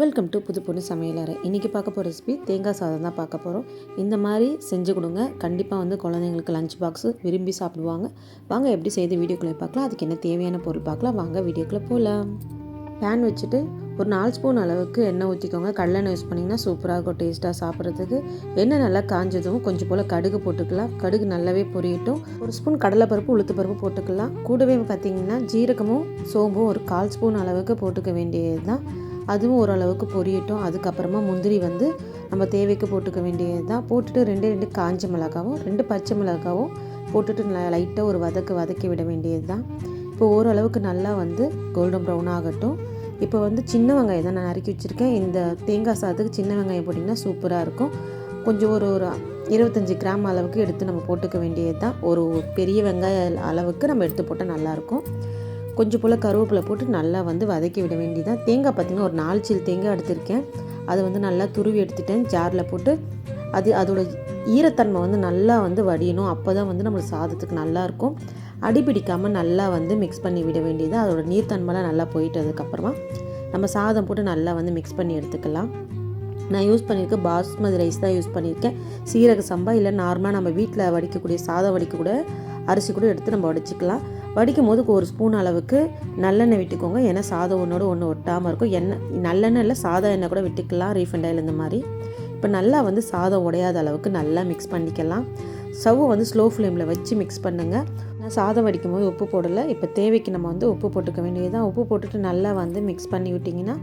Welcome to புது பொண்ணு சமையலறை இன்றைக்கி பார்க்க போகிற ரெசிபி தேங்காய் சாதம் தான் பார்க்க போகிறோம் இந்த மாதிரி செஞ்சு கொடுங்க. கண்டிப்பாக வந்து குழந்தைங்களுக்கு லஞ்ச் பாக்ஸு விரும்பி சாப்பிடுவாங்க. வாங்க எப்படி செய்து வீடியோக்குள்ளே பார்க்கலாம். அதுக்கு என்ன தேவையான பொருள் பார்க்கலாம். வாங்க வீடியோக்குள்ளே போகலாம் பேன் வச்சுட்டு ஒரு நாலு ஸ்பூன் அளவுக்கு எண்ணெய் ஊற்றிக்கோங்க கடலெண்ணெய் யூஸ் பண்ணிங்கன்னா சூப்பராக இருக்கும் டேஸ்ட்டாக சாப்பிட்றதுக்கு. எண்ணெய் நல்லா காஞ்சதும் கொஞ்சம் போல் கடுகு போட்டுக்கலாம். கடுகு நல்லாவே பொரியட்டும். ஒரு ஸ்பூன் கடலைப்பருப்பு உளுத்துப்பருப்பு போட்டுக்கலாம். கூடவே பார்த்திங்கன்னா ஜீரகமும் சோம்பும் ஒரு கால் ஸ்பூன் அளவுக்கு போட்டுக்க வேண்டியது தான் அதுவும் ஓரளவுக்கு பொரியட்டும். அதுக்கப்புறமா முந்திரி வந்து நம்ம தேவைக்கு போட்டுக்க வேண்டியது தான் போட்டுட்டு ரெண்டு ரெண்டு காஞ்ச மிளகாவும் ரெண்டு பச்சை மிளகாவும் போட்டுட்டு லைட்டாக ஒரு வதக்கு வதக்கி விட வேண்டியது தான் இப்போ ஓரளவுக்கு நல்லா வந்து கோல்டன் ப்ரௌன் ஆகட்டும். இப்போ வந்து சின்ன வெங்காயம் தான் நான் நறுக்கி வச்சுருக்கேன். இந்த தேங்காய் சாதத்துக்கு சின்ன வெங்காயம் போட்டிங்கன்னா சூப்பராக இருக்கும். கொஞ்சம் ஒரு ஒரு இருபத்தஞ்சி கிராம் அளவுக்கு எடுத்து நம்ம போட்டுக்க வேண்டியது தான் ஒரு பெரிய வெங்காய அளவுக்கு நம்ம எடுத்து போட்டால் நல்லாயிருக்கும் கொஞ்சம் போல் கருவேப்பிலை போட்டு நல்லா வந்து வதக்கி விட வேண்டியதான் தேங்காய் பார்த்திங்கன்னா ஒரு நாலு சீல் தேங்காய் எடுத்திருக்கேன். அதை வந்து நல்லா துருவி எடுத்துட்டேன். ஜாரில் போட்டு அது அதோட ஈரத்தன்மை வந்து நல்லா வந்து வடியணும். அப்போ தான் வந்து நம்மளுக்கு சாதத்துக்கு நல்லாயிருக்கும் அடிபிடிக்காமல் நல்லா வந்து மிக்ஸ் பண்ணி விட வேண்டியது அதோட நீர்த்தன்மைலாம் நல்லா போயிட்டதுக்கப்புறமா நம்ம சாதம் போட்டு நல்லா வந்து மிக்ஸ் பண்ணி எடுத்துக்கலாம். நான் யூஸ் பண்ணியிருக்க பாஸ்மதி ரைஸ் தான் யூஸ் பண்ணியிருக்கேன். சீரக சம்பா இல்லை நார்மலாக நம்ம வீட்டில் வடிக்கக்கூடிய சாதம் வடிக்கக்கூட அரிசி கூட எடுத்து நம்ம வடிச்சிக்கலாம். வடிக்கும் போது ஒரு ஸ்பூன் அளவுக்கு நல்லெண்ணெய் விட்டுக்கோங்க. ஏன்னா சாதம் ஒன்றோடு ஒன்று ஒட்டாமல் இருக்கும். எண்ணெய் நல்லெண்ணெய் இல்லை சாதம் எண்ணெய் கூட விட்டுக்கலாம். ரீஃபண்ட் ஆயில் இந்த மாதிரி. இப்போ நல்லா வந்து சாதம் உடையாத அளவுக்கு நல்லா மிக்ஸ் பண்ணிக்கலாம். ஸ்டவ் வந்து ஸ்லோ ஃப்ளேமில் வச்சு மிக்ஸ் பண்ணுங்கள் நான் சாதம் வடிக்கும் போது உப்பு போடலை. இப்போ தேவைக்கு நம்ம வந்து உப்பு போட்டுக்க வேண்டியதுதான். உப்பு போட்டுட்டு நல்லா வந்து மிக்ஸ் பண்ணி விட்டிங்கன்னா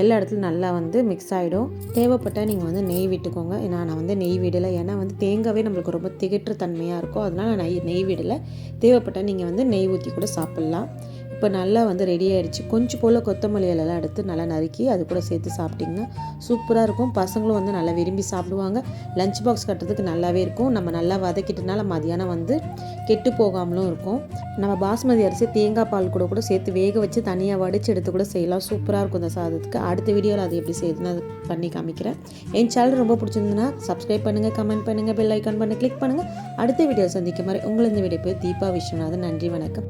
எல்லா இடத்துலையும் நல்லா வந்து மிக்ஸ் ஆகிடும் தேவைப்பட்டால் நீங்கள் வந்து நெய் விட்டுக்கோங்க. ஏன்னா நான் வந்து நெய் விடலை. ஏன்னா வந்து தேங்காவே நம்மளுக்கு ரொம்ப திகற்று தன்மையாக இருக்கும். அதனால் நான் நெய் நெய் விடலை. தேவைப்பட்டால் நீங்கள் வந்து நெய் ஊற்றி கூட சாப்பிட்லாம். இப்போ நல்லா வந்து ரெடி ஆகிடுச்சு கொஞ்சம் போல் கொத்தமல்லி இலையெல்லாம் எடுத்து நல்லா நறுக்கி அது கூட சேர்த்து சாப்பிட்டிங்கன்னா சூப்பராக இருக்கும். பசங்களும் வந்து நல்லா விரும்பி சாப்பிடுவாங்க. லஞ்ச் பாக்ஸ் கட்டுறதுக்கு நல்லாவே இருக்கும். நம்ம நல்லா வதக்கிட்டனால மதியானம் வந்து கெட்டு போகாமலும் இருக்கும். நம்ம பாஸ்மதி அரிசி தேங்காய் பால் கூட கூட சேர்த்து வேக வச்சு தனியாக வடித்து எடுத்து கூட செய்யலாம். சூப்பராக இருக்கும் இந்த சாதத்துக்கு. அடுத்த வீடியோவில் அது எப்படி செய்யுதுன்னு அது பண்ணி காமிக்கிறேன். என் சேனல் ரொம்ப பிடிச்சிருந்ததுன்னா சப்ஸ்கிரைப் பண்ணுங்கள் கமெண்ட் பண்ணுங்கள் பெல் ஐக்கான் பண்ணி கிளிக் பண்ணுங்கள் அடுத்த வீடியோ சந்திக்கும் மாதிரி உங்களை இந்த வீடியோ போய் தீபா விஸ்வநாதன். நன்றி வணக்கம்.